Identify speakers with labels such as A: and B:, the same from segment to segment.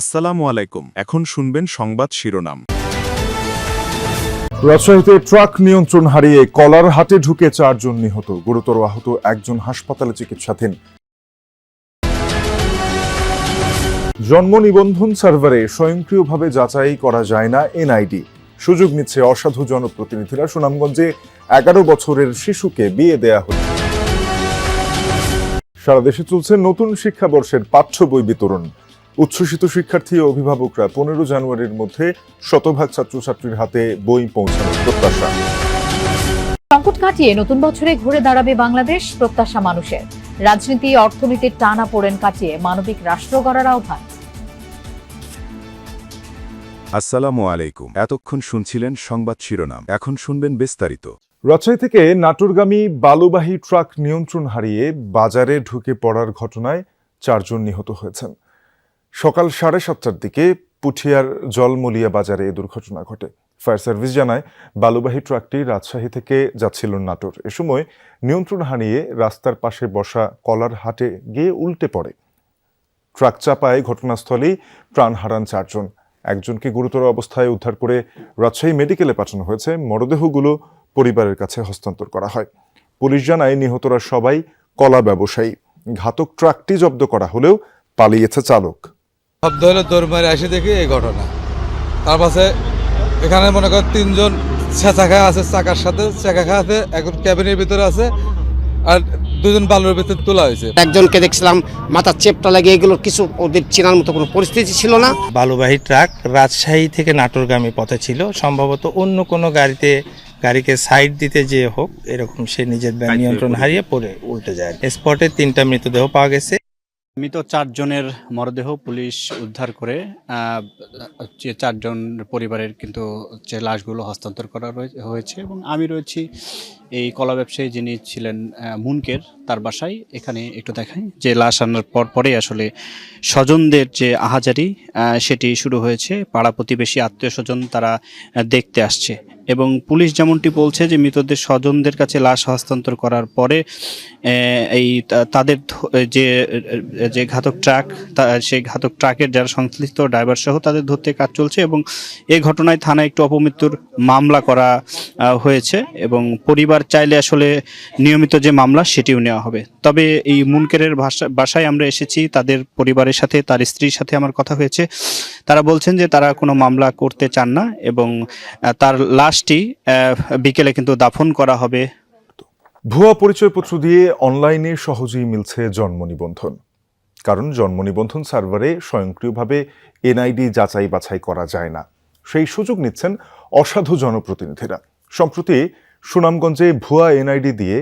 A: আসসালামু আলাইকুম। এখন শুনবেন সংবাদ শিরোনাম।
B: রাজশাহীতে ট্রাক নিয়ন্ত্রণ হারিয়ে কলার হাটে ঢুকে চারজন নিহত। গুরুতর আহত একজন হাসপাতালে চিকিৎসাধীন। জন্ম নিবন্ধন সার্ভারে স্বয়ংক্রিয়ভাবে যাচাই করা যায় না এনআইডি। সুযোগ নিচ্ছে অসাধু জনপ্রতিনিধিরা। সুনামগঞ্জে এগারো বছরের শিশুকে বিয়ে দেয়া হল। সারা দেশে চলছে নতুন শিক্ষাবর্ষের পাঠ্য বই বিতরণ। উচ্ছ্বসিত শিক্ষার্থী ও অভিভাবকরা পনেরো জানুয়ারির মধ্যে শতভাগ ছাত্রছাত্রীর হাতে বই পৌঁছানোর প্রত্যাশা।
C: সংকট কাটিয়ে নতুন বছরে ঘুরে দাঁড়াবে বাংলাদেশ প্রত্যাশা মানুষের। রাজনীতি অর্থনীতির টানা পোড়েন কাটিয়ে মানবিক রাষ্ট্র গড়ার আহ্বান।
A: আসসালামু আলাইকুম। এতক্ষণ শুনছিলেন সংবাদ শিরোনাম। এখন শুনবেন বিস্তারিত।
B: রাজশাহী থেকে নাটোরগামী বালুবাহী ট্রাক নিয়ন্ত্রণ হারিয়ে বাজারে ঢুকে পড়ার ঘটনায় চারজন নিহত হয়েছেন। সকাল সাড়ে সাতটার দিকে পুঠিয়ার জলমলিয়া বাজারে এ দুর্ঘটনা ঘটে। ফায়ার সার্ভিস জানায়, বালুবাহী ট্রাকটি রাজশাহী থেকে যাচ্ছিল নাটোর। এ সময় নিয়ন্ত্রণ হারিয়ে রাস্তার পাশে বসা কলার হাটে গিয়ে উল্টে পড়ে। ট্রাক চাপায় ঘটনাস্থলেই প্রাণ হারান চারজন। একজনকে গুরুতর অবস্থায় উদ্ধার করে রাজশাহী মেডিকেলে পাঠানো হয়েছে। মরদেহগুলো পরিবারের কাছে হস্তান্তর করা হয়। পুলিশ জানায়, নিহতরা সবাই কলা ব্যবসায়ী। ঘাতক ট্রাকটি জব্দ করা হলেও পালিয়েছে চালক।
D: শব্দ হলে দৌড় মারে আসে দেখি এই ঘটনা। তার পাশে এখানে মনে কর তিনজন চেঁচা খায় আছে চাকার সাথে চাকা খায় আছে এখন ক্যাবিনের ভিতরে আছে আর দুজন বালুর ভিতরে তোলা হয়েছে।
E: একজনকে দেখছিলাম মাথার চেপটা লাগে এগুলো কিছু ওদের চেনার মতো কোনো পরিস্থিতি ছিল না।
F: বালুবাহী ট্রাক রাজশাহী থেকে নাটোরগামী পথে ছিল। সম্ভবত অন্য কোনো গাড়িতে গাড়িকে সাইড দিতে যে হোক এরকম সে নিজের নিয়ন্ত্রণ হারিয়ে পড়ে উল্টে যায়। স্পটে তিনটা মৃতদেহ পাওয়া গেছে।
G: মৃত চারজনের মরদেহ পুলিশ উদ্ধার করে যে চারজন পরিবারের কিন্তু যে লাশগুলো হস্তান্তর করা হয়েছে এবং আমি রয়েছি এই কলা ব্যবসায়ী যিনি ছিলেন মুনকের তার বাসায়। এখানে একটু দেখাই যে লাশ আনার পর পরে আসলে স্বজনদের যে আহাজারি সেটি শুরু হয়েছে। পাড়া প্রতিবেশী আত্মীয় স্বজন তারা দেখতে আসছে। এবং পুলিশ যেমনটি বলছে যে মৃতদের স্বজনদের কাছে লাশ হস্তান্তর করার পরে এই তাদের যে যে ঘাতক ট্রাক সেই ঘাতক ট্রাকের যারা সংশ্লিষ্ট ড্রাইভার সহ তাদের ধরতে কাজ চলছে এবং এই ঘটনায় থানায় একটু অপমৃত্যুর মামলা করা হয়েছে। এবং পরিবার চাইলে আসলে নিয়মিত যে মামলা, সেটিও নেওয়া হবে। তবে এই মুনকেরের ভাষা বাসায় আমরা এসেছি, তাদের পরিবারের সাথে, তার স্ত্রীর সাথে আমার কথা হয়েছে। তারা বলছেন যে তারা কোনো মামলা করতে চান না এবং তার লাশটি বিকেলে কিন্তু দাফন করা হবে।
B: ভুয়া পরিচয়পত্র দিয়ে অনলাইনে সহজেই মিলছে জন্ম নিবন্ধন কারণ জন্ম নিবন্ধন সার্ভারে স্বয়ংক্রিয়ভাবে এনআইডি যাচাই বাছাই করা যায় না। সেই সুযোগ নিচ্ছেন অসাধু জনপ্রতিনিধিরা। সম্প্রতি সুনামগঞ্জে ভুয়া এনআইডি দিয়ে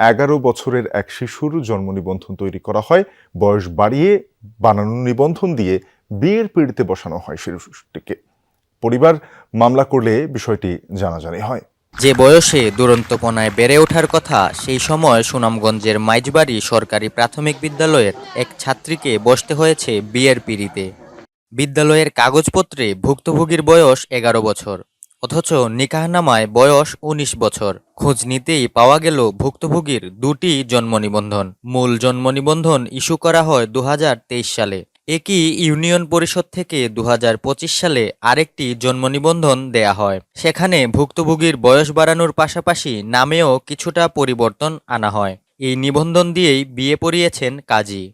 B: এগারো বছরের এক শিশুর জন্ম নিবন্ধন তৈরি করা হয়। বয়স বাড়িয়ে বানানো নিবন্ধন দিয়ে বিয়ের পিড়িতে বসানো হয় শিশুটিকে। পরিবার মামলা করলে বিষয়টি জানাজানি হয়।
H: যে বয়সে দুরন্তপনায় বেড়ে ওঠার কথা, সেই সময় সুনামগঞ্জের মাইজবাড়ি সরকারি প্রাথমিক বিদ্যালয়ের এক ছাত্রীকে বসতে হয়েছে বিয়ের পিড়িতে। বিদ্যালয়ের কাগজপত্রে ভুক্তভোগীর বয়স এগারো বছর। অথচ নিকাহনামায় বয়স ১৯ বছর। খোঁজ নিতেই পাওয়া গেল ভুক্তভোগীর দুটি জন্ম নিবন্ধন। মূল জন্ম নিবন্ধন ইস্যু করা হয় দু হাজার তেইশ সালে। একই ইউনিয়ন পরিষদ থেকে দুহাজার পঁচিশ সালে আরেকটি জন্ম নিবন্ধন দেয়া হয়। সেখানে ভুক্তভোগীর বয়স বাড়ানোর পাশাপাশি নামেও কিছুটা পরিবর্তন আনা হয়। এই নিবন্ধন দিয়েই বিয়ে পড়িয়েছেন কাজী।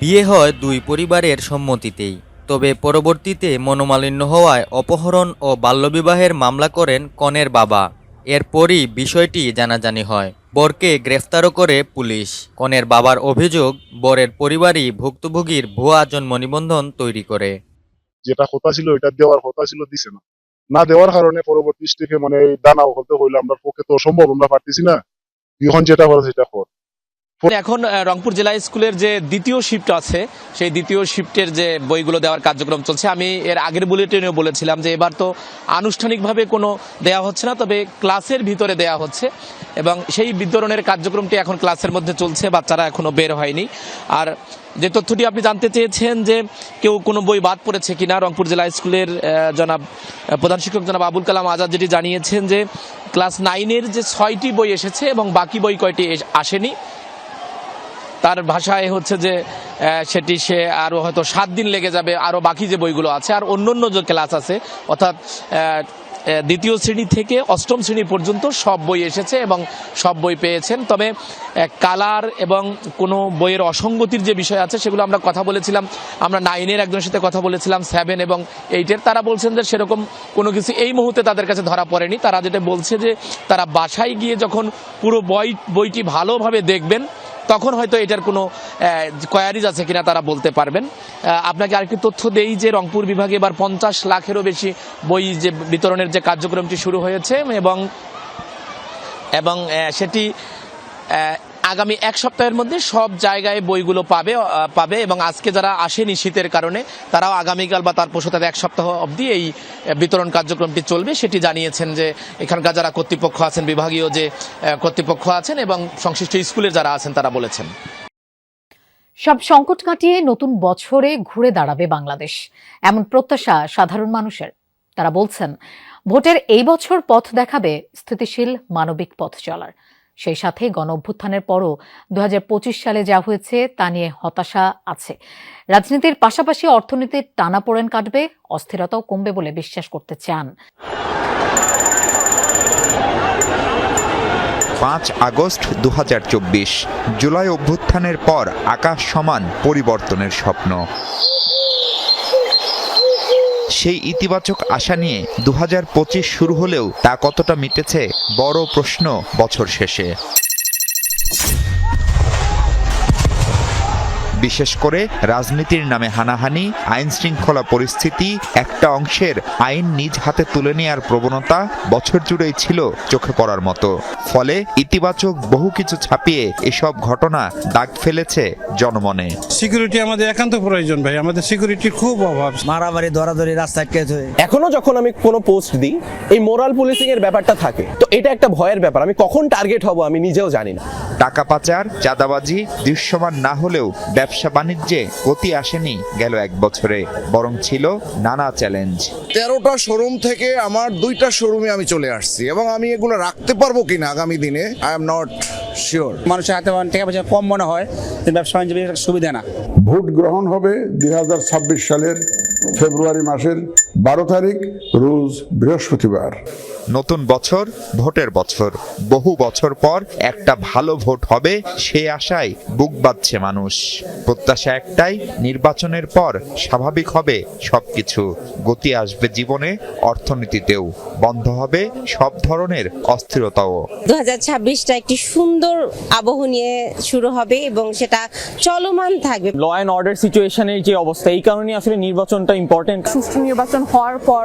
H: বিয়ে হয় দুই পরিবারের সম্মতিতেই। তবে পরবর্তীতে মনোমালিন্য হওয়ায় অপহরণ ও বাল্যবিবাহের মামলা করেন কনের বাবা। এরপরই বিষয়টি জানাজানি হয়। বরকে গ্রেফতারও করে পুলিশ। কনের বাবার অভিযোগ, বরের পরিবারই ভুক্তভোগীর ভুয়া জন্ম নিবন্ধন তৈরি করে।
I: যেটা কথা ছিল, এটা দেওয়ার কথা ছিল, দিছে না। না দেওয়ার কারণে পরবর্তী স্টেপে মানে দানা হতে হইলে, আমরা পক্ষে তো সম্ভব আমরা পারতেছি না। এখন যেটা করা সেটা কর।
J: এখন রংপুর জেলা স্কুলের যে দ্বিতীয় শিফট আছে, সেই দ্বিতীয় শিফটের যে বইগুলো দেওয়ার কার্যক্রম চলছে, আমি এর আগের বুলেটিনেও বলেছিলাম যে এবার তো আনুষ্ঠানিকভাবে কোনো দেয়া হচ্ছে না, তবে ক্লাসের ভিতরে দেয়া হচ্ছে এবং সেই বিতরণের কার্যক্রমটি এখন ক্লাসের মধ্যে চলছে, বাচ্চারা এখনও বের হয়নি। আর যে তথ্যটি আপনি জানতে চেয়েছেন যে কেউ কোনো বই বাদ পড়েছে কিনা, রংপুর জেলা স্কুলের জনাব প্রধান শিক্ষক জনাব আবুল কালাম আজাদ যেটি জানিয়েছেন যে ক্লাস নাইনের যে ছয়টি বই এসেছে এবং বাকি বই কয়টি আসেনি। তার ভাষায় হচ্ছে যে সেটি সে আরও হয়তো সাত দিন লেগে যাবে আরও বাকি যে বইগুলো আছে, আর অন্য অন্য যে ক্লাস আছে, অর্থাৎ দ্বিতীয় শ্রেণি থেকে অষ্টম শ্রেণি পর্যন্ত সব বই এসেছে এবং সব বই পেয়েছেন। তবে কালার এবং কোনো বইয়ের অসঙ্গতির যে বিষয় আছে, সেগুলো আমরা কথা বলেছিলাম। আমরা নাইনের একজনের সাথে কথা বলেছিলাম, সেভেন এবং এইটের। তারা বলছেন যে সেরকম কোনো কিছু এই মুহূর্তে তাদের কাছে ধরা পড়েনি। তারা যেটা বলছে যে, তারা বাসায় গিয়ে যখন পুরো বই, বইটি ভালোভাবে দেখবেন তখন হয়তো এটার কোনো কোয়ারিজ আছে কিনা তারা বলতে পারবেন। আপনাকে আরেকটি তথ্য দেই যে রংপুর বিভাগে এবার পঞ্চাশ লাখেরও বেশি বই যে বিতরণের যে কার্যক্রমটি শুরু হয়েছে এবং এবং সেটি আগামী এক সপ্তাহের মধ্যে সব জায়গায় বইগুলো পাবে পাবে এবং আজকে যারা আসেনি শীতের কারণে, তারাও আগামীকাল বা তার তাদের এক সপ্তাহ অবধি এই বিতরণ কার্যক্রমটি চলবে। সেটি জানিয়েছেন যে এখানকার যারা কর্তৃপক্ষ আছেন, বিভাগীয় যে কর্তৃপক্ষ আছেন এবং সংশ্লিষ্ট স্কুলের যারা আছেন, তারা বলেছেন।
C: সব সংকট কাটিয়ে নতুন বছরে ঘুরে দাঁড়াবে বাংলাদেশ। এমন প্রত্যাশা সাধারণ মানুষের। তারা বলছেন, ভোটের এই বছর পথ দেখাবে স্থিতিশীল মানবিক পথ চলার। সেই সাথে গণ অভ্যুত্থানের পরও দু হাজার পঁচিশ সালে যা হয়েছে তা নিয়ে হতাশা আছে। রাজনীতির পাশাপাশি অর্থনীতির টানাপোড়েন কাটবে, অস্থিরতাও কমবে বলে বিশ্বাস করতে চান।
K: পাঁচ আগস্ট দু হাজার চব্বিশ, জুলাই অভ্যুত্থানের পর আকাশ সমান পরিবর্তনের স্বপ্ন। সেই ইতিবাচক আশা নিয়ে দু হাজার পঁচিশ শুরু হলেও তা কতটা মিটেছে বড় প্রশ্ন বছর শেষে। বিশেষ করে রাজনীতির নামে হানাহানি আইন শৃঙ্খলা পরিস্থিতি একটা অংশের আইন নিজ হাতে তুলে নেওয়ার প্রবণতা বছর জুড়েই ছিল চোখে পড়ার মতো। ফলে ইতিবাচক বহু কিছু ছাপিয়ে এসব ঘটনা দাগ ফেলেছে জনমনে।
F: সিকিউরিটি আমাদের একান্ত প্রয়োজন ভাই আমাদের সিকিউরিটির খুব অভাব।
E: মারামারি ধরাধরি রাস্তায় কেজ হয়ে।
L: এখনও যখন আমি কোনো পোস্ট দিই এই মোরাল পুলিশিং এর ব্যাপারটা থাকে তো এটা একটা ভয়ের ব্যাপার। আমি কখন টার্গেট হব আমি নিজেও জানি না।
K: টাকা পাচার চাঁদাবাজি দৃশ্যমান না হলেও ব্যবসা বাণিজ্যে গতি আসেনি গেল এক বছরে বরং ছিল নানা চ্যালেঞ্জ
M: তেরোটা শোরুম থেকে আমার দুইটা শোরুমে আমি চলে আসছি এবং আমি এগুলো রাখতে পারব কিনা আগামী দিনে আই এম নট শিওর
E: মানুষের হাতে টাকা পয়সা কম মনে হয় ব্যবসা বাণিজ্য সুবিধা না।
I: ভোট গ্রহণ হবে দু হাজার ছাব্বিশ সালের ফেব্রুয়ারি মাসের বারো তারিখ রোজ বৃহস্পতিবার।
K: নতুন বছর ভোটের বছর। বহু বছর পর একটা ভালো ভোট হবে সে আশায় বুক বাঁধছে মানুষ। প্রত্যাশা একটাই নির্বাচনের পর স্বাভাবিক হবে সবকিছু। গতি আসবে জীবনে অর্থনীতিতেও। বন্ধ হবে সব ধরনের অস্থিরতাও।
N: দু হাজার ছাব্বিশটা একটি সুন্দর আবহ নিয়ে শুরু হবে এবং সেটা চলমান থাকবে।
L: ল অ্যান্ড অর্ডার সিচুয়েশনের যে অবস্থা এই কারণে আসলে নির্বাচনটা ইম্পর্টেন্ট
N: সুষ্ঠু নির্বাচন হওয়ার পর